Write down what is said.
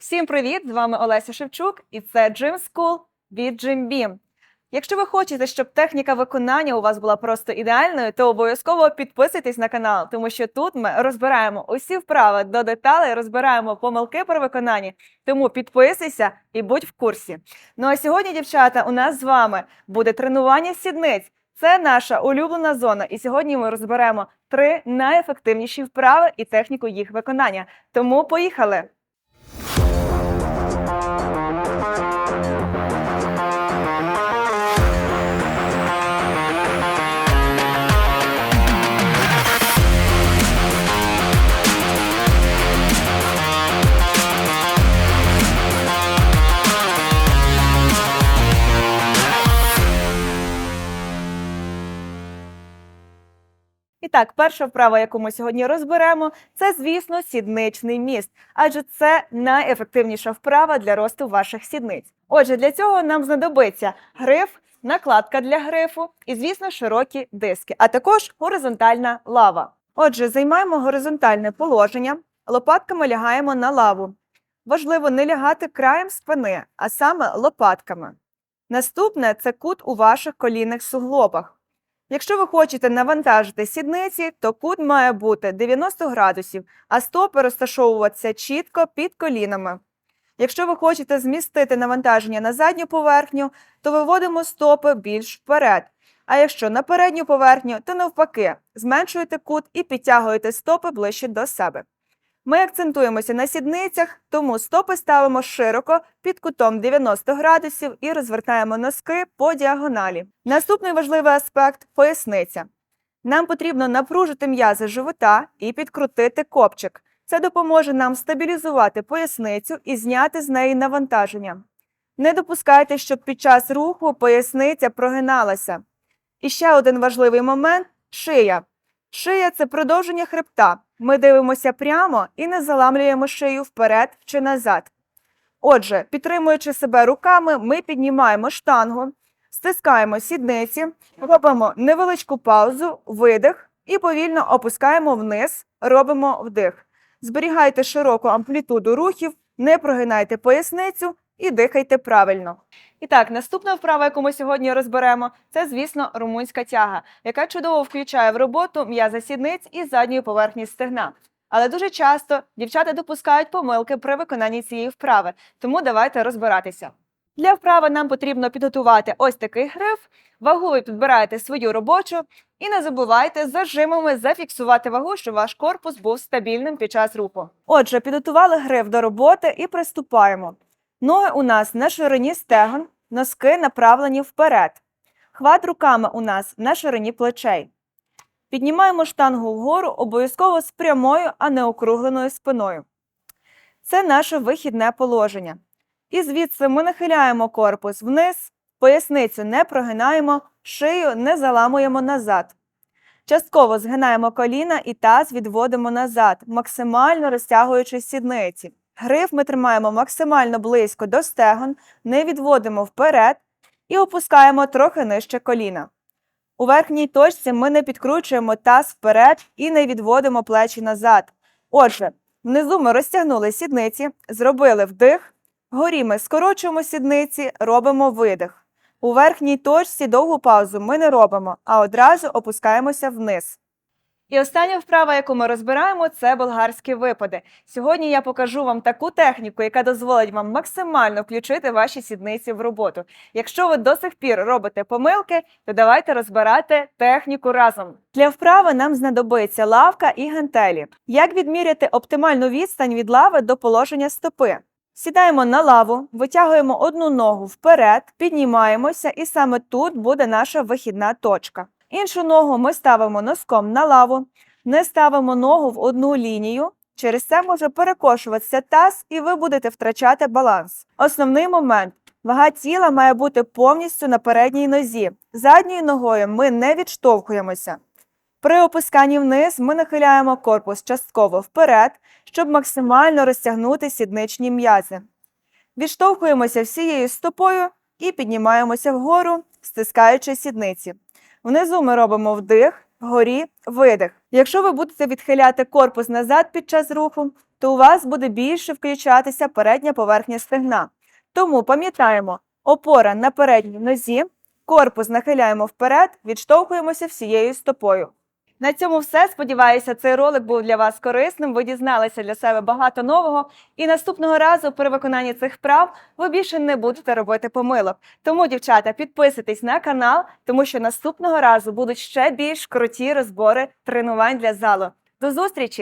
Всім привіт! З вами Олеся Шевчук і це Gym School від Gym Beam. Якщо ви хочете, щоб техніка виконання у вас була просто ідеальною, то обов'язково підписуйтесь на канал, тому що тут ми розбираємо усі вправи до деталей, розбираємо помилки при виконанні. Тому підписуйся і будь в курсі. Ну а сьогодні, дівчата, у нас з вами буде тренування сідниць. Це наша улюблена зона, і сьогодні ми розберемо три найефективніші вправи і техніку їх виконання. Тому поїхали! І так, перша вправа, яку ми сьогодні розберемо, це, звісно, сідничний міст, адже це найефективніша вправа для росту ваших сідниць. Отже, для цього нам знадобиться гриф, накладка для грифу і, звісно, широкі диски, а також горизонтальна лава. Отже, займаємо горизонтальне положення, лопатками лягаємо на лаву. Важливо не лягати краєм спини, а саме лопатками. Наступне це кут у ваших колінних суглобах. Якщо ви хочете навантажити сідниці, то кут має бути 90 градусів, а стопи розташовуватися чітко під колінами. Якщо ви хочете змістити навантаження на задню поверхню, то виводимо стопи більш вперед. А якщо на передню поверхню, то навпаки, зменшуєте кут і підтягуєте стопи ближче до себе. Ми акцентуємося на сідницях, тому стопи ставимо широко під кутом 90 градусів і розвертаємо носки по діагоналі. Наступний важливий аспект поясниця. Нам потрібно напружити м'язи живота і підкрутити копчик. Це допоможе нам стабілізувати поясницю і зняти з неї навантаження. Не допускайте, щоб під час руху поясниця прогиналася. І ще один важливий момент шия. Шия це продовження хребта. Ми дивимося прямо і не заламлюємо шию вперед чи назад. Отже, підтримуючи себе руками, ми піднімаємо штангу, стискаємо сідниці, робимо невеличку паузу, видих і повільно опускаємо вниз, робимо вдих. Зберігайте широку амплітуду рухів, не прогинайте поясницю і дихайте правильно. І так, наступна вправа, яку ми сьогодні розберемо, це, звісно, румунська тяга, яка чудово включає в роботу м'яза сідниць і задньої поверхні стегна. Але дуже часто дівчата допускають помилки при виконанні цієї вправи, тому давайте розбиратися. Для вправи нам потрібно підготувати ось такий гриф, вагу ви підбираєте свою робочу і не забувайте зажимами зафіксувати вагу, щоб ваш корпус був стабільним під час руху. Отже, підготували гриф до роботи і приступаємо. Ноги у нас на ширині стегон, носки направлені вперед. Хват руками у нас на ширині плечей. Піднімаємо штангу вгору обов'язково з прямою, а не округленою спиною. Це наше вихідне положення. І звідси ми нахиляємо корпус вниз, поясницю не прогинаємо, шию не заламуємо назад. Частково згинаємо коліна і таз відводимо назад, максимально розтягуючи сідниці. Гриф ми тримаємо максимально близько до стегон, не відводимо вперед і опускаємо трохи нижче коліна. У верхній точці ми не підкручуємо таз вперед і не відводимо плечі назад. Отже, внизу ми розтягнули сідниці, зробили вдих, вгорі ми скорочуємо сідниці, робимо видих. У верхній точці довгу паузу ми не робимо, а одразу опускаємося вниз. І остання вправа, яку ми розбираємо, це болгарські випади. Сьогодні я покажу вам таку техніку, яка дозволить вам максимально включити ваші сідниці в роботу. Якщо ви до сих пір робите помилки, то давайте розбирати техніку разом. Для вправи нам знадобиться лавка і гантелі. Як відміряти оптимальну відстань від лави до положення стопи? Сідаємо на лаву, витягуємо одну ногу вперед, піднімаємося, і саме тут буде наша вихідна точка. Іншу ногу ми ставимо носком на лаву, не ставимо ногу в одну лінію. Через це може перекошуватися таз, і ви будете втрачати баланс. Основний момент вага тіла має бути повністю на передній нозі. Задньою ногою ми не відштовхуємося. При опусканні вниз ми нахиляємо корпус частково вперед, щоб максимально розтягнути сідничні м'язи. Відштовхуємося всією стопою і піднімаємося вгору, стискаючи сідниці. Внизу ми робимо вдих, вгорі видих. Якщо ви будете відхиляти корпус назад під час руху, то у вас буде більше включатися передня поверхня стегна. Тому пам'ятаємо, опора на передній нозі, корпус нахиляємо вперед, відштовхуємося всією стопою. На цьому все. Сподіваюся, цей ролик був для вас корисним. Ви дізналися для себе багато нового. І наступного разу при виконанні цих вправ ви більше не будете робити помилок. Тому, дівчата, підписуйтесь на канал, тому що наступного разу будуть ще більш круті розбори тренувань для залу. До зустрічі!